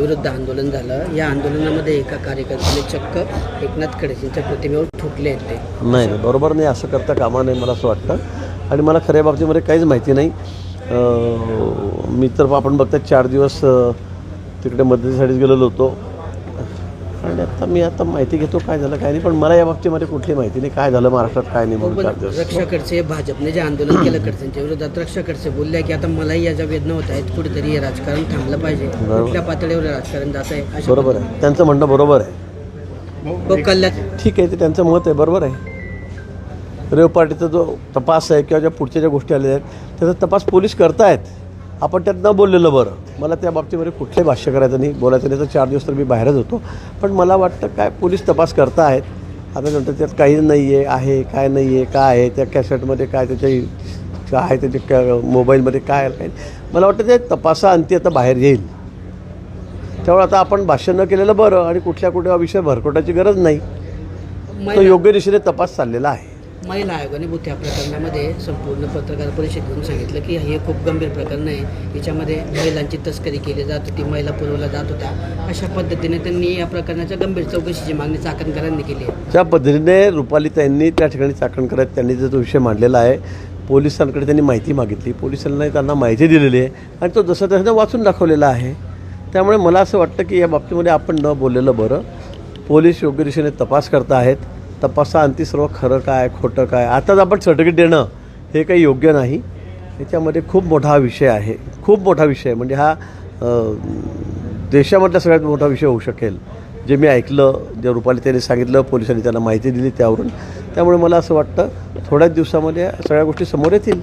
विरुद्ध आंदोलन झालं. या आंदोलनामध्ये एका कार्यकर्त्याने चक्क एकनाथ खडसेंच्या प्रतिमेवर ठुटले आहेत ते नाही नाही बरोबर नाही. असं करता कामा नाही मला असं वाटतं. आणि मला खऱ्या बाबतीमध्ये काहीच माहिती नाही. मी तर आपण बघता चार दिवस तिकडे मदतीसाठीच गेलेलो होतो. आणि आता मी आता माहिती घेतो काय झालं काय नाही. पण मला या बाबतीमध्ये कुठली माहिती नाही. काय झालं महाराष्ट्रात काय नाही म्हणून चार दिवस. रक्षा खडसे भाजपने जे आंदोलन केलं खडसेंच्या विरोधात रक्षा खडसे बोलल्या की आता मलाही याच्या वेदना होत आहेत. कुठेतरी हे राजकारण थांबलं पाहिजे. कुठल्या पातळीवर हे राजकारण जात आहे बरोबर आहे. त्यांचं म्हणणं बरोबर आहे. कल्ल्याण ठीक आहे ते त्यांचं मत आहे बरोबर आहे. रेव पार्टीचा जो तपास आहे किंवा ज्या पुढच्या ज्या गोष्टी आलेल्या आहेत त्याचा तपास पोलीस करतायत. आपण त्यात न बोललेलं बरं. मला त्या बाबतीमध्ये कुठलंही भाष्य करायचं नाही. बोलायचं नाही तर चार दिवस तर मी बाहेरच होतो. पण मला वाटतं काय पोलीस तपास करतायत आता नंतर त्यात काही नाही आहे आहे काय नाही आहे काय आहे त्या कॅसेटमध्ये काय त्याच्या काय आहे त्याच्या काय मोबाईलमध्ये काय काय. मला वाटतं ते तपासा अंती आता बाहेर येईल. त्यामुळे आता आपण भाष्य न केलेलं बरं आणि कुठल्या कुठल्या विषय भरकटाची गरज नाही. तो योग्य दिशेने तपास चाललेला आहे. महिला आयोगाने बुद्ध्या प्रकरणामध्ये संपूर्ण पत्रकार परिषद घेऊन सांगितलं की हे खूप गंभीर प्रकरण आहे. याच्यामध्ये महिलांची तस्करी केली जात होती महिला पुरवल्या जात होत्या. अशा पद्धतीने त्यांनी या प्रकरणाच्या गंभीर चौकशीची मागणी चाकणकरांनी केली आहे. ज्या पद्धतीने रुपालीताईंनी त्या ठिकाणी चाकणकरात त्यांनी जो विषय मांडलेला आहे पोलिसांकडे त्यांनी माहिती मागितली. पोलिसांना त्यांना माहिती दिलेली आहे आणि तो जसं तसं वाचून दाखवलेला आहे. त्यामुळे मला असं वाटतं की या बाबतीमध्ये आपण न बोललेलं बरं. पोलीस योग्य दिशेने तपास करत आहेत तपासा तपासाअंती सर्व खरं काय खोटं काय. आताच आपण सर्टिफिकेट देणं हे काही योग्य नाही. याच्यामध्ये खूप मोठा हा विषय आहे. खूप मोठा विषय. म्हणजे हा देशामधला सगळ्यात मोठा विषय होऊ शकेल. जे मी ऐकलं जे रुपाली त्यांनी सांगितलं पोलिसांनी त्यांना माहिती दिली त्यावरून. त्यामुळे मला असं वाटतं थोड्याच दिवसामध्ये सगळ्या गोष्टी समोर येतील.